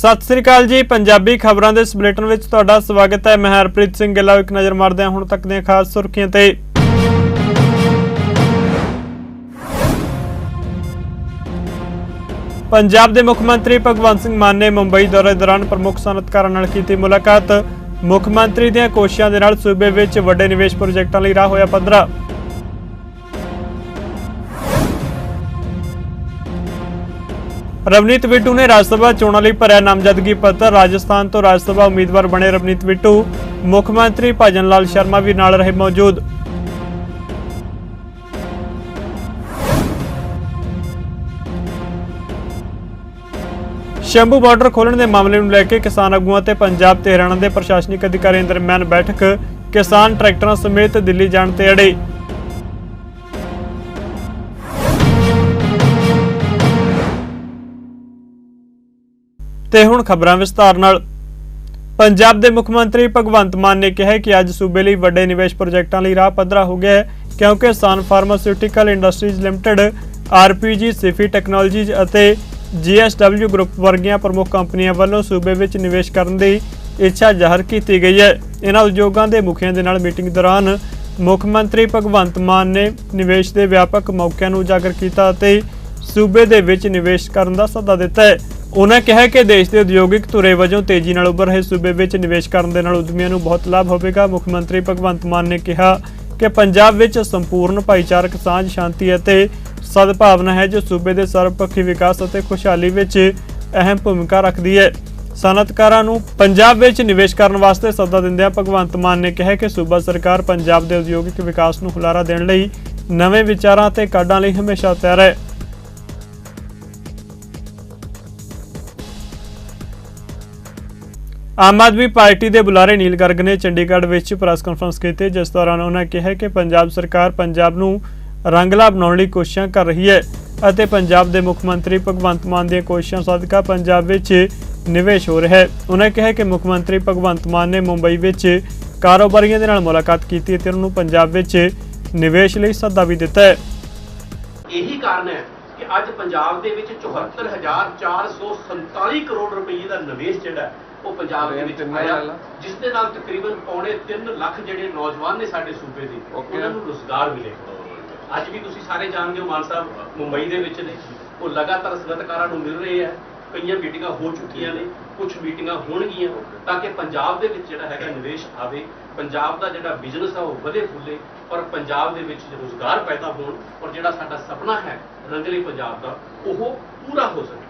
ਸਤਿ ਸ੍ਰੀ ਅਕਾਲ ਜੀ, ਪੰਜਾਬੀ ਖਬਰਾਂ ਦੇ ਇਸ ਬੁਲੇਟਿਨ ਵਿੱਚ ਤੁਹਾਡਾ ਸਵਾਗਤ ਹੈ। ਮੈਂ ਹਰਪ੍ਰੀਤ ਸਿੰਘ ਗਿੱਲਾ ਇੱਕ ਨਜ਼ਰ ਮਾਰਦੇ ਹਾਂ ਹੁਣ ਤੱਕ ਦੀਆਂ ਖਾਸ ਸੁਰਖੀਆਂ ਤੇ। ਪੰਜਾਬ ਦੇ ਮੁੱਖ ਮੰਤਰੀ ਭਗਵੰਤ ਸਿੰਘ ਮਾਨ ਨੇ ਮੁੰਬਈ ਦੌਰੇ ਦੌਰਾਨ ਪ੍ਰਮੁੱਖ ਸਨਅਤਕਾਰਾਂ ਨਾਲ ਕੀਤੀ ਮੁਲਾਕਾਤ। ਮੁੱਖ ਮੰਤਰੀ ਦੀਆਂ ਕੋਸ਼ਿਸ਼ਾਂ ਦੇ ਨਾਲ ਸੂਬੇ ਵਿੱਚ ਵੱਡੇ ਨਿਵੇਸ਼ ਪ੍ਰੋਜੈਕਟਾਂ ਲਈ ਰਾਹ ਹੋਇਆ ਪੱਧਰਾ ਰਵਨੀਤ ਬਿੱਟੂ ਨੇ ਰਾਜ ਸਭਾ ਚੋਣਾਂ ਲਈ ਭਰਿਆ ਨਾਮਜ਼ਦਗੀ ਪੱਤਰ। ਰਾਜਸਥਾਨ ਤੋਂ ਰਾਜ ਸਭਾ ਉਮੀਦਵਾਰ ਬਣੇ ਰਵਨੀਤ ਬਿੱਟੂ ਮੁੱਖ ਮੰਤਰੀ ਭਜਨ ਲਾਲ ਸ਼ਰਮਾ ਵੀ ਨਾਲ ਰਹੇ ਮੌਜੂਦ। ਸ਼ੰਭੂ ਬਾਰਡਰ ਖੋਲਣ ਦੇ ਮਾਮਲੇ ਨੂੰ ਲੈ ਕੇ ਕਿਸਾਨ ਆਗੂਆਂ ਤੇ ਪੰਜਾਬ ਤੇ ਹਰਿਆਣਾ ਦੇ ਪ੍ਰਸ਼ਾਸਨਿਕ ਅਧਿਕਾਰੀਆਂ ਦਰਮਿਆਨ ਬੈਠਕ। ਕਿਸਾਨ ਟਰੈਕਟਰਾਂ ਸਮੇਤ ਦਿੱਲੀ ਜਾਣ ਤੇ ਅੜੇ। ਤੇ ਹੁਣ ਖਬਰਾਂ ਵਿਸਤਾਰ ਨਾਲ। ਪੰਜਾਬ ਦੇ ਮੁੱਖ ਮੰਤਰੀ ਭਗਵੰਤ ਮਾਨ ਨੇ ਕਿਹਾ ਕਿ ਅੱਜ ਸੂਬੇ ਲਈ ਵੱਡੇ ਨਿਵੇਸ਼ ਪ੍ਰੋਜੈਕਟਾਂ ਲਈ ਰਾਹ ਪੱਧਰਾ ਹੋ ਗਿਆ ਹੈ, ਕਿਉਂਕਿ Sun Pharmaceutical Industries Limited, RPG, Sify Technologies ਅਤੇ ਜੀਐਸਡਬਲਯੂ ਗਰੁੱਪ ਵਰਗੀਆਂ ਪ੍ਰਮੁੱਖ ਕੰਪਨੀਆਂ ਵੱਲੋਂ ਸੂਬੇ ਵਿੱਚ ਨਿਵੇਸ਼ ਕਰਨ ਦੀ ਇੱਛਾ ਜ਼ਾਹਰ ਕੀਤੀ ਗਈ ਹੈ। ਇਹਨਾਂ ਉਦਯੋਗਾਂ ਦੇ ਮੁਖੀਆਂ ਦੇ ਨਾਲ ਮੀਟਿੰਗ ਦੌਰਾਨ ਮੁੱਖ ਮੰਤਰੀ ਭਗਵੰਤ ਮਾਨ ਨੇ ਨਿਵੇਸ਼ ਦੇ ਵਿਆਪਕ ਮੌਕਿਆਂ ਨੂੰ ਉਜਾਗਰ ਕੀਤਾ ਅਤੇ ਸੂਬੇ ਦੇ ਵਿੱਚ ਨਿਵੇਸ਼ ਕਰਨ ਦਾ ਸੱਦਾ ਦਿੱਤਾ ਹੈ। ਉਹਨਾਂ ਕਿਹਾ ਕਿ ਦੇਸ਼ ਦੇ ਉਦਯੋਗਿਕ ਧੁਰੇ ਵਜੋਂ ਤੇਜ਼ੀ ਨਾਲ ਉੱਭਰ ਰਹੇ ਸੂਬੇ ਵਿੱਚ ਨਿਵੇਸ਼ ਕਰਨ ਦੇ ਨਾਲ ਉਦਮੀਆਂ ਨੂੰ ਬਹੁਤ ਲਾਭ ਹੋਵੇਗਾ। ਮੁੱਖ ਮੰਤਰੀ ਭਗਵੰਤ ਮਾਨ ਨੇ ਕਿਹਾ ਕਿ ਪੰਜਾਬ ਵਿੱਚ ਸੰਪੂਰਨ ਭਾਈਚਾਰਕ ਸਾਂਝ, ਸ਼ਾਂਤੀ ਅਤੇ ਸਦਭਾਵਨਾ ਹੈ ਜੋ ਸੂਬੇ ਦੇ ਸਰਬਪੱਖੀ ਵਿਕਾਸ ਅਤੇ ਖੁਸ਼ਹਾਲੀ ਵਿੱਚ ਅਹਿਮ ਭੂਮਿਕਾ ਰੱਖਦੀ ਹੈ। ਸਨਅਤਕਾਰਾਂ ਨੂੰ ਪੰਜਾਬ ਵਿੱਚ ਨਿਵੇਸ਼ ਕਰਨ ਵਾਸਤੇ ਸੱਦਾ ਦਿੰਦਿਆਂ ਭਗਵੰਤ ਮਾਨ ਨੇ ਕਿਹਾ ਕਿ ਸੂਬਾ ਸਰਕਾਰ ਪੰਜਾਬ ਦੇ ਉਦਯੋਗਿਕ ਵਿਕਾਸ ਨੂੰ ਹੁਲਾਰਾ ਦੇਣ ਲਈ ਨਵੇਂ ਵਿਚਾਰਾਂ ਅਤੇ ਕਾਢਾਂ ਲਈ ਹਮੇਸ਼ਾ ਤਿਆਰ ਹੈ। ਆਮ ਆਦਮੀ ਪਾਰਟੀ ਦੇ ਬੁਲਾਰੇ ਨੀਲ ਗਰਗ ਨੇ ਚੰਡੀਗੜ੍ਹ ਵਿੱਚ ਪ੍ਰੈਸ ਕਾਨਫਰੰਸ ਕੀਤੀ ਜਿਸ ਦੌਰਾਨ ਉਹਨਾਂ ਕਿਹਾ ਕਿ ਪੰਜਾਬ ਸਰਕਾਰ ਪੰਜਾਬ ਨੂੰ ਰੰਗਲਾ ਬਣਾਉਣ ਲਈ ਕੋਸ਼ਿਸ਼ਾਂ ਕਰ ਰਹੀ ਹੈ ਅਤੇ ਪੰਜਾਬ ਦੇ ਮੁੱਖ ਮੰਤਰੀ ਭਗਵੰਤ ਮਾਨ ਦੀਆਂ ਕੋਸ਼ਿਸ਼ਾਂ ਸਦਕਾ ਪੰਜਾਬ ਵਿੱਚ ਨਿਵੇਸ਼ ਹੋ ਰਿਹਾ ਹੈ। ਉਹਨਾਂ ਕਿਹਾ ਕਿ ਮੁੱਖ ਮੰਤਰੀ ਭਗਵੰਤ ਮਾਨ ਨੇ ਮੁੰਬਈ ਵਿੱਚ ਕਾਰੋਬਾਰੀਆਂ ਦੇ ਨਾਲ ਮੁਲਾਕਾਤ ਕੀਤੀ ਅਤੇ ਉਹਨਾਂ ਨੂੰ ਪੰਜਾਬ ਵਿੱਚ ਨਿਵੇਸ਼ ਲਈ ਸੱਦਾ ਵੀ ਦਿੱਤਾ ਹੈ। ਇਹੀ ਕਾਰਨ ਹੈ ਕਿ ਅੱਜ ਪੰਜਾਬ ਦੇ ਵਿੱਚ 74447 ਕਰੋੜ ਰੁਪਏ ਦਾ ਨਿਵੇਸ਼ ਜਿਹੜਾ ਹੈ, ਉਹ ਪੰਜਾਬ ਦੇ ਵਿੱਚ ਆਇਆ ਜਿਸ ਦੇ ਨਾਲ ਤਕਰੀਬਨ ਪੌਣੇ 3 ਲੱਖ ਜਿਹੜੇ ਨੌਜਵਾਨ ਨੇ ਸਾਡੇ ਸੂਬੇ ਦੇ ਉਹਨਾਂ ਨੂੰ ਰੋਜ਼ਗਾਰ ਮਿਲੇਗਾ ਅੱਜ ਵੀ ਤੁਸੀਂ ਸਾਰੇ ਜਾਣਦੇ ਹੋ ਮਾਨ ਸਾਹਿਬ ਮੁੰਬਈ ਦੇ ਵਿੱਚ ਨੇ। ਉਹ ਲਗਾਤਾਰ ਸਨਅਤਕਾਰਾਂ ਨੂੰ ਮਿਲ ਰਹੇ ਆ। ਕਈਆਂ ਮੀਟਿੰਗਾਂ ਹੋ ਚੁੱਕੀਆਂ ਨੇ ਕੁਝ ਮੀਟਿੰਗਾਂ ਹੋਣਗੀਆਂ ਤਾਂ ਕਿ ਪੰਜਾਬ ਦੇ ਵਿੱਚ ਜਿਹੜਾ ਹੈਗਾ ਨਿਵੇਸ਼ ਆਵੇ। ਪੰਜਾਬ ਦਾ ਜਿਹੜਾ ਬਿਜ਼ਨਸ ਆ ਉਹ ਵਧੇ ਫੁੱਲੇ ਔਰ ਪੰਜਾਬ ਦੇ ਵਿੱਚ ਰੋਜ਼ਗਾਰ ਪੈਦਾ ਹੋਣ ਔਰ ਜਿਹੜਾ ਸਾਡਾ ਸੁਪਨਾ ਹੈ ਰੰਗਲੇ ਪੰਜਾਬ ਦਾ ਉਹ ਪੂਰਾ ਹੋ ਸਕੇ।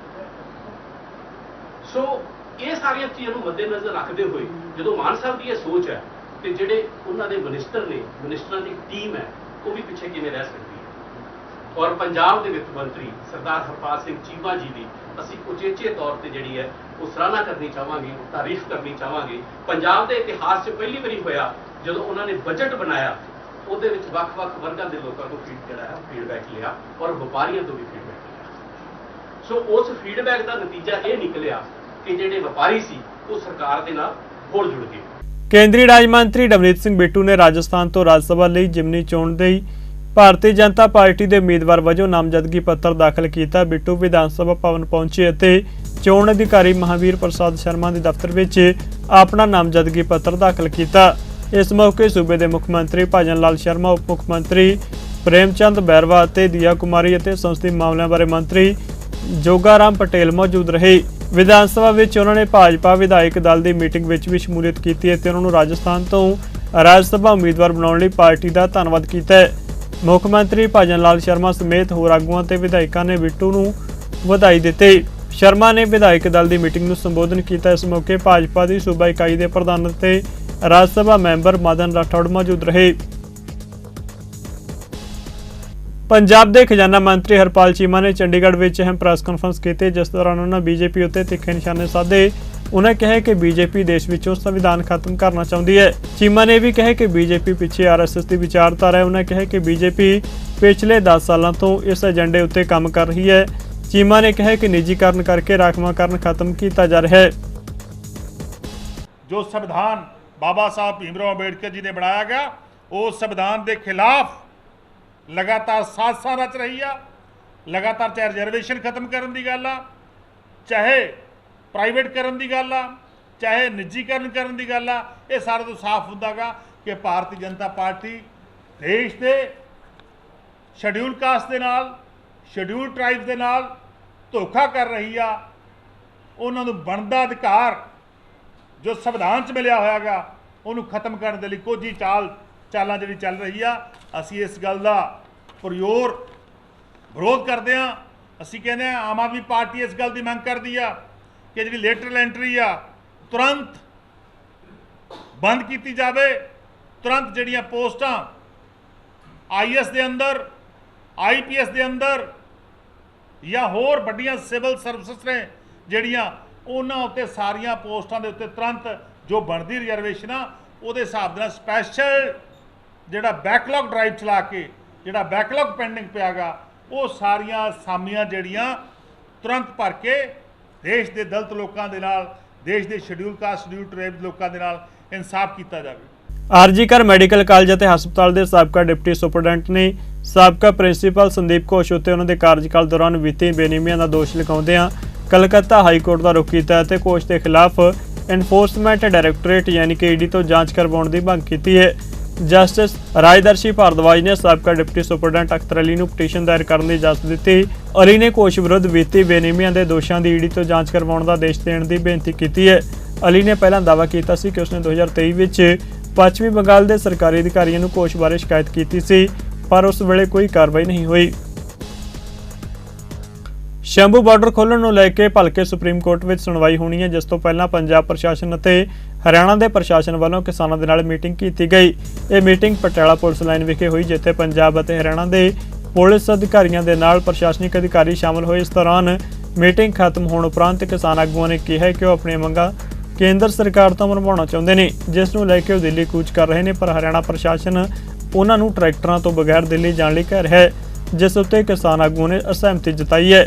ਸੋ ਇਹ ਸਾਰੀਆਂ ਚੀਜ਼ਾਂ ਨੂੰ ਮੱਦੇਨਜ਼ਰ ਰੱਖਦੇ ਹੋਏ ਜਦੋਂ ਮਾਨ ਸਾਹਿਬ ਦੀ ਇਹ ਸੋਚ ਹੈ ਤੇ ਜਿਹੜੇ ਉਹਨਾਂ ਦੇ ਮਿਨਿਸਟਰ ਨੇ, ਮਿਨਿਸਟਰਾਂ ਦੀ ਟੀਮ ਹੈ, ਉਹ ਵੀ ਪਿੱਛੇ ਕਿਵੇਂ ਰਹਿ ਸਕਦੀ ਹੈ? ਔਰ ਪੰਜਾਬ ਦੇ ਵਿੱਤ ਮੰਤਰੀ ਸਰਦਾਰ ਹਰਪਾਲ ਸਿੰਘ ਚੀਮਾ ਜੀ ਦੀ ਅਸੀਂ ਉਚੇਚੇ ਤੌਰ ਤੇ ਜਿਹੜੀ ਹੈ, ਉਹ ਸਰਾਹਨਾ ਕਰਨੀ ਚਾਹਾਂਗੇ ਤਾਰੀਫ ਕਰਨੀ ਚਾਹਾਂਗੇ। ਪੰਜਾਬ ਦੇ ਇਤਿਹਾਸ 'ਚ ਪਹਿਲੀ ਵਾਰੀ ਹੋਇਆ ਜਦੋਂ ਉਹਨਾਂ ਨੇ ਬਜਟ ਬਣਾਇਆ, ਉਹਦੇ ਵਿੱਚ ਵੱਖ-ਵੱਖ ਵਰਗਾਂ ਦੇ ਲੋਕਾਂ ਤੋਂ ਫੀਡ ਜਿਹੜਾ ਹੈ ਫੀਡਬੈਕ ਲਿਆ ਔਰ ਵਪਾਰੀਆਂ ਤੋਂ ਵੀ ਫੀਡਬੈਕ ਲਿਆ। ਸੋ ਉਸ ਫੀਡਬੈਕ ਦਾ ਨਤੀਜਾ ਇਹ ਨਿਕਲਿਆ ਕਿ ਜਿਹੜੇ ਵਪਾਰੀ ਸੀ, ਉਹ ਸਰਕਾਰ ਦੇ ਨਾਲ ਹੋਰ ਜੁੜ ਗਏ। ਕੇਂਦਰੀ ਰਾਜ ਮੰਤਰੀ ਨਵਨੀਤ ਸਿੰਘ ਬਿੱਟੂ ਨੇ ਰਾਜਸਥਾਨ ਤੋਂ ਰਾਜ ਸਭਾ ਲਈ ਜਿਮਨੀ ਚੋਣ ਲਈ ਭਾਰਤੀ ਜਨਤਾ ਪਾਰਟੀ ਦੇ ਉਮੀਦਵਾਰ ਵਜੋਂ ਨਾਮਜ਼ਦਗੀ ਪੱਤਰ ਦਾਖਲ ਕੀਤਾ। ਬਿੱਟੂ ਵਿਧਾਨ ਸਭਾ ਭਵਨ ਪਹੁੰਚੇ ਅਤੇ ਚੋਣ ਅਧਿਕਾਰੀ ਮਹਾਵੀਰ ਪ੍ਰਸਾਦ ਸ਼ਰਮਾ ਦੇ ਦਫ਼ਤਰ ਵਿੱਚ ਆਪਣਾ ਨਾਮਜ਼ਦਗੀ ਪੱਤਰ ਦਾਖਲ ਕੀਤਾ। ਇਸ ਮੌਕੇ ਸੂਬੇ ਦੇ ਮੁੱਖ ਮੰਤਰੀ ਭਜਨ ਲਾਲ ਸ਼ਰਮਾ, ਉਪ ਮੁੱਖ ਮੰਤਰੀ ਪ੍ਰੇਮਚੰਦ ਬੈਰਵਾ ਅਤੇ ਦੀਆ ਕੁਮਾਰੀ ਅਤੇ ਸੰਸਦੀ ਮਾਮਲਿਆਂ ਬਾਰੇ ਮੰਤਰੀ ਜੋਗਾਰਾਮ ਪਟੇਲ ਮੌਜੂਦ ਰਹੇ। ਵਿਧਾਨ ਸਭਾ ਵਿੱਚ ਉਹਨਾਂ ਨੇ ਭਾਜਪਾ ਵਿਧਾਇਕ ਦਲ ਦੀ ਮੀਟਿੰਗ ਵਿੱਚ ਵੀ ਸ਼ਮੂਲੀਅਤ ਕੀਤੀ ਅਤੇ ਉਹਨਾਂ ਨੂੰ ਰਾਜਸਥਾਨ ਤੋਂ ਰਾਜ ਸਭਾ ਉਮੀਦਵਾਰ ਬਣਾਉਣ ਲਈ ਪਾਰਟੀ ਦਾ ਧੰਨਵਾਦ ਕੀਤਾ ਹੈ। ਮੁੱਖ ਮੰਤਰੀ ਭਜਨ ਲਾਲ ਸ਼ਰਮਾ ਸਮੇਤ ਹੋਰ ਆਗੂਆਂ ਤੇ ਵਿਧਾਇਕਾਂ ਨੇ ਬਿੱਟੂ ਨੂੰ ਵਧਾਈ ਦਿੱਤੀ। ਸ਼ਰਮਾ ਨੇ ਵਿਧਾਇਕ ਦਲ ਦੀ ਮੀਟਿੰਗ ਨੂੰ ਸੰਬੋਧਨ ਕੀਤਾ। ਇਸ ਮੌਕੇ ਭਾਜਪਾ ਦੀ ਸੂਬਾ ਇਕਾਈ ਦੇ ਪ੍ਰਧਾਨ ਅਤੇ ਰਾਜ ਸਭਾ ਮੈਂਬਰ ਮਦਨ ਰਾਠੌੜ ਮੌਜੂਦ ਰਹੇ। ਪੰਜਾਬ ਦੇ ਖਜ਼ਾਨਾ ਮੰਤਰੀ ਹਰਪਾਲ ਚੀਮਾ ਨੇ ਚੰਡੀਗੜ੍ਹ ਵਿੱਚ ਅਹਿਮ ਪ੍ਰੈਸ ਕਾਨਫਰੰਸ ਕੀਤੀ, ਜਿਸ ਦੌਰਾਨ ਉਹਨਾਂ ਬੀਜੇਪੀ ਉੱਤੇ ਤਿੱਖੇ ਨਿਸ਼ਾਨੇ ਸਾਧੇ। ਉਹਨਾਂ ਕਿਹਾ ਕਿ ਬੀਜੇਪੀ ਦੇਸ਼ ਵਿੱਚੋਂ ਸੰਵਿਧਾਨ ਖਤਮ ਕਰਨਾ ਚਾਹੁੰਦੀ ਹੈ। ਚੀਮਾ ਨੇ ਵੀ ਕਿਹਾ ਕਿ ਬੀਜੇਪੀ ਪਿੱਛੇ ਆਰਐਸਐਸ ਦੀ ਵਿਚਾਰਧਾਰਾ ਹੈ। ਉਹਨਾਂ ਕਿਹਾ ਕਿ ਬੀਜੇਪੀ ਪਿਛਲੇ 10 ਸਾਲਾਂ ਤੋਂ ਇਸ ਏਜੰਡੇ ਉੱਤੇ ਕੰਮ ਕਰ ਰਹੀ ਹੈ। ਚੀਮਾ ਨੇ ਕਿਹਾ ਕਿ ਨਿੱਜੀਕਰਨ ਕਰਕੇ ਰਾਖਵਾਂਕਰਨ ਖਤਮ ਕੀਤਾ ਜਾ ਰਿਹਾ ਹੈ। ਜੋ ਸੰਵਿਧਾਨ ਬਾਬਾ ਸਾਹਿਬ ਭੀਮਰਾਓ ਅੰਬੇਡਕਰ ਜੀ ਨੇ ਬਣਾਇਆ ਗਿਆ, ਉਹ ਸੰਵਿਧਾਨ ਦੇ ਖਿਲਾਫ ਲਗਾਤਾਰ ਸਾਜ਼ਸਾਂ ਰਚ ਰਹੀ ਆ, ਲਗਾਤਾਰ ਚਾਹੇ ਰਿਜ਼ਰਵੇਸ਼ਨ ਖਤਮ ਕਰਨ ਦੀ ਗੱਲ ਆ, ਚਾਹੇ ਪ੍ਰਾਈਵੇਟ ਕਰਨ ਦੀ ਗੱਲ ਆ, ਚਾਹੇ ਨਿੱਜੀਕਰਨ ਕਰਨ ਦੀ ਗੱਲ ਆ, ਇਹ ਸਾਰੇ ਤੋਂ ਸਾਫ਼ ਹੁੰਦਾਗਾ ਕਿ ਭਾਰਤੀ ਜਨਤਾ ਪਾਰਟੀ ਦੇਸ਼ ਦੇ ਸ਼ਡਿਊਲ ਕਾਸਟ ਦੇ ਨਾਲ ਸ਼ਡਿਊਲ ਟ੍ਰਾਈਬਸ ਦੇ ਨਾਲ ਧੋਖਾ ਕਰ ਰਹੀ ਆ। ਉਹਨਾਂ ਨੂੰ ਬਣਦਾ ਅਧਿਕਾਰ ਜੋ ਸੰਵਿਧਾਨ 'ਚ ਮਿਲਿਆ ਹੋਇਆਗਾ, ਉਹਨੂੰ ਖਤਮ ਕਰਨ ਦੇ ਲਈ ਕੋਝੀ ਚਾਲ ਚਾਲਾਂ ਜਿਹੜੀ ਚੱਲ ਰਹੀ ਆ, ਅਸੀਂ ਇਸ ਗੱਲ ਦਾ ਪ੍ਰਯੋਰ ਵਿਰੋਧ ਕਰਦੇ ਆ ਅਸੀਂ ਕਹਿੰਦੇ ਆ ਆਮ ਆਦਮੀ ਪਾਰਟੀ ਇਸ ਗੱਲ ਦੀ ਮੰਗ ਕਰਦੀ ਆ ਕਿ ਜਿਹੜੀ ਲੇਟਰਲ ਐਂਟਰੀ ਆ, ਤੁਰੰਤ ਬੰਦ ਕੀਤੀ ਜਾਵੇ। ਤੁਰੰਤ ਜਿਹੜੀਆਂ ਪੋਸਟਾਂ ਆਈਐਸ ਦੇ ਅੰਦਰ ਆਈਪੀਐਸ ਦੇ ਅੰਦਰ ਜਾਂ ਹੋਰ ਵੱਡੀਆਂ ਸਿਵਲ ਸਰਵਿਸਿਜ਼ ਨੇ ਜਿਹੜੀਆਂ ਉਹਨਾਂ ਉੱਤੇ ਸਾਰੀਆਂ ਪੋਸਟਾਂ ਦੇ ਉੱਤੇ ਤੁਰੰਤ ਜੋ ਬਣਦੀ ਰਿਜ਼ਰਵੇਸ਼ਨ ਆ, ਉਹਦੇ ਹਿਸਾਬ ਦੇ ਨਾਲ ਸਪੈਸ਼ਲ ਜਿਹੜਾ ਬੈਕਲੌਗ ਡਰਾਈਵ ਚਲਾ ਕੇ, ਜਿਹੜਾ ਬੈਕਲੌਗ ਪੈਂਡਿੰਗ ਪਿਆਗਾ, ਉਹ ਸਾਰੀਆਂ ਸਾਮੀਆਂ ਜਿਹੜੀਆਂ ਤੁਰੰਤ ਭਰ ਕੇ ਦੇਸ਼ ਦੇ ਦਲਤ ਲੋਕਾਂ ਦੇ ਨਾਲ, ਦੇਸ਼ ਦੇ ਸ਼ਡਿਊਲ ਕਾਸਟ ਸ਼ਡਿਊਲ ਟ੍ਰਾਈਬ ਲੋਕਾਂ ਦੇ ਨਾਲ ਇਨਸਾਫ ਕੀਤਾ ਜਾਵੇ। ਆਰਜੀਕਰ ਮੈਡੀਕਲ ਕਾਲਜ ਅਤੇ ਹਸਪਤਾਲ ਦੇ ਸਾਬਕਾ ਡਿਪਟੀ ਸੁਪਰਡੈਂਟ ਨੇ ਸਾਬਕਾ ਪ੍ਰਿੰਸੀਪਲ ਸੰਦੀਪ ਘੋਸ਼ ਉੱਤੇ ਉਹਨਾਂ ਦੇ ਕਾਰਜਕਾਲ ਦੌਰਾਨ ਵਿੱਤੀ ਬੇਨਿਯਮੀਆਂ ਦਾ ਦੋਸ਼ ਲਗਾਉਂਦਿਆਂ ਕਲਕੱਤਾ ਹਾਈ ਕੋਰਟ ਦਾ ਰੁਖ ਕੀਤਾ ਅਤੇ ਘੋਸ਼ ਦੇ ਖਿਲਾਫ ਐਨਫੋਰਸਮੈਂਟ ਡਾਇਰੈਕਟੋਰੇਟ ਯਾਨੀ ਕਿ ਈਡੀ ਤੋਂ ਜਾਂਚ ਕਰਵਾਉਣ ਦੀ ਮੰਗ ਕੀਤੀ ਹੈ। ਜਸਟਿਸ ਰਾਜਦਰਸ਼ੀ ਭਾਰਦਵਾਜ ਨੇ ਸਾਬਕਾ ਡਿਪਟੀ ਸੁਪਰਡੈਂਟ ਅਖਤਰ ਅਲੀ ਨੂੰ ਪਟੀਸ਼ਨ ਦਾਇਰ ਕਰਨ ਦੀ ਇਜਾਜ਼ਤ ਦਿੱਤੀ ਅਲੀ ਨੇ ਘੋਸ਼ ਵਿਰੁੱਧ ਵਿੱਤੀ ਬੇਨਿਯਮੀਆਂ ਦੇ ਦੋਸ਼ਾਂ ਦੀ ਈਡੀ ਤੋਂ ਜਾਂਚ ਕਰਵਾਉਣ ਦਾ ਆਦੇਸ਼ ਦੇਣ ਦੀ ਬੇਨਤੀ ਕੀਤੀ ਹੈ। ਅਲੀ ਨੇ ਪਹਿਲਾਂ ਦਾਅਵਾ ਕੀਤਾ ਸੀ ਕਿ ਉਸਨੇ 2023 ਵਿੱਚ ਪੱਛਮੀ ਬੰਗਾਲ ਦੇ ਸਰਕਾਰੀ ਅਧਿਕਾਰੀਆਂ ਨੂੰ ਘੋਸ਼ ਬਾਰੇ ਸ਼ਿਕਾਇਤ ਕੀਤੀ ਸੀ, ਪਰ ਉਸ ਵੇਲੇ ਕੋਈ ਕਾਰਵਾਈ ਨਹੀਂ ਹੋਈ। ਸ਼ੰਭੂ ਬਾਰਡਰ ਖੋਲਣ ਨੂੰ ਲੈ ਕੇ ਭਲਕੇ ਸੁਪਰੀਮ ਕੋਰਟ ਵਿੱਚ ਸੁਣਵਾਈ ਹੋਣੀ ਹੈ, ਜਿਸ ਤੋਂ ਪਹਿਲਾਂ ਪੰਜਾਬ ਪ੍ਰਸ਼ਾਸਨ ਅਤੇ ਹਰਿਆਣਾ ਦੇ ਪ੍ਰਸ਼ਾਸਨ ਵੱਲੋਂ ਕਿਸਾਨਾਂ ਦੇ ਨਾਲ ਮੀਟਿੰਗ ਕੀਤੀ ਗਈ। ਇਹ ਮੀਟਿੰਗ ਪਟਿਆਲਾ ਪੁਲਿਸ ਲਾਈਨ ਵਿਖੇ ਹੋਈ, ਜਿੱਥੇ ਪੰਜਾਬ ਅਤੇ ਹਰਿਆਣਾ ਦੇ ਪੁਲਿਸ ਅਧਿਕਾਰੀਆਂ ਦੇ ਨਾਲ ਪ੍ਰਸ਼ਾਸਨਿਕ ਅਧਿਕਾਰੀ ਸ਼ਾਮਲ ਹੋਏ। ਇਸ ਦੌਰਾਨ ਮੀਟਿੰਗ ਖਤਮ ਹੋਣ ਉਪਰੰਤ ਕਿਸਾਨ ਆਗੂਆਂ ਨੇ ਕਿਹਾ ਕਿ ਉਹ ਆਪਣੀਆਂ ਮੰਗਾਂ ਕੇਂਦਰ ਸਰਕਾਰ ਤੋਂ ਮਨਵਾਉਣਾ ਚਾਹੁੰਦੇ ਨੇ, ਜਿਸ ਨੂੰ ਲੈ ਕੇ ਉਹ ਦਿੱਲੀ ਕੂਚ ਕਰ ਰਹੇ ਨੇ, ਪਰ ਹਰਿਆਣਾ ਪ੍ਰਸ਼ਾਸਨ ਉਹਨਾਂ ਨੂੰ ਟਰੈਕਟਰਾਂ ਤੋਂ ਬਗੈਰ ਦਿੱਲੀ ਜਾਣ ਲਈ ਕਹਿ ਰਿਹਾ ਹੈ, ਜਿਸ ਉੱਤੇ ਕਿਸਾਨ ਆਗੂਆਂ ਨੇ ਅਸਹਿਮਤੀ ਜਤਾਈ ਹੈ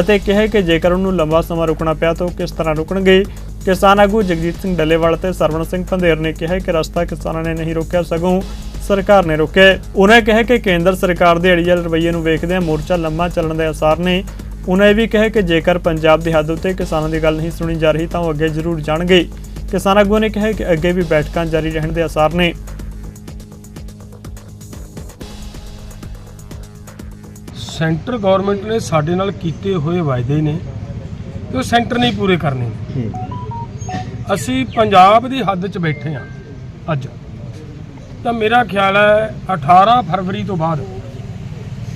ਅਤੇ ਕਿਹਾ ਕਿ ਜੇਕਰ ਉਹਨੂੰ ਲੰਬਾ ਸਮਾਂ ਰੁਕਣਾ ਪਿਆ ਤਾਂ ਉਹ ਕਿਸ ਤਰ੍ਹਾਂ ਰੁਕਣਗੇ। ਕਿਸਾਨ ਆਗੂ ਜਗਜੀਤ ਸਿੰਘ ਡੱਲੇਵਾਲ ਤੇ ਸਰਵਣ ਸਿੰਘ ਪੰਧੇਰ ਨੇ ਕਿਹਾ ਕਿ ਰਸਤਾ ਕਿਸਾਨਾਂ ਨੇ ਨਹੀਂ ਰੋਕਿਆ ਸਗੋਂ ਸਰਕਾਰ ਨੇ ਰੋਕਿਆ। ਉਹਨਾਂ ਕਿਹਾ ਕਿ ਕੇਂਦਰ ਸਰਕਾਰ ਦੇ ਅੜੀਅਲ ਰਵੱਈਏ ਨੂੰ ਵੇਖਦਿਆਂ ਮੋਰਚਾ ਲੰਮਾ ਚੱਲਣ ਦੇ ਅਸਾਰ ਨੇ। ਉਹਨਾਂ ਇਹ ਵੀ ਕਿਹਾ ਕਿ ਜੇਕਰ ਪੰਜਾਬ ਦੀ ਹੱਦ ਉੱਤੇ ਕਿਸਾਨਾਂ ਦੀ ਗੱਲ ਨਹੀਂ ਸੁਣੀ ਜਾ ਰਹੀ ਤਾਂ ਉਹ ਅੱਗੇ ਜ਼ਰੂਰ ਜਾਣਗੇ। ਕਿਸਾਨ ਆਗੂ ਨੇ ਕਿਹਾ ਕਿ ਅੱਗੇ ਵੀ ਬੈਠਕਾਂ ਜਾਰੀ ਰਹਿਣ ਦੇ ਅਸਾਰ ਨੇ। ਸੈਂਟਰ ਗਵਰਨਮੈਂਟ ਨੇ ਸਾਡੇ ਨਾਲ ਕੀਤੇ ਹੋਏ ਵਾਅਦੇ ਨੇ ਤੇ ਉਹ ਸੈਂਟਰ ਨਹੀਂ ਪੂਰੇ ਕਰਨੇ। ਅਸੀਂ ਪੰਜਾਬ ਦੀ ਹੱਦ 'ਚ ਬੈਠੇ ਹਾਂ ਅੱਜ। ਤਾਂ ਮੇਰਾ ਖਿਆਲ ਹੈ 18 ਫਰਵਰੀ ਤੋਂ ਬਾਅਦ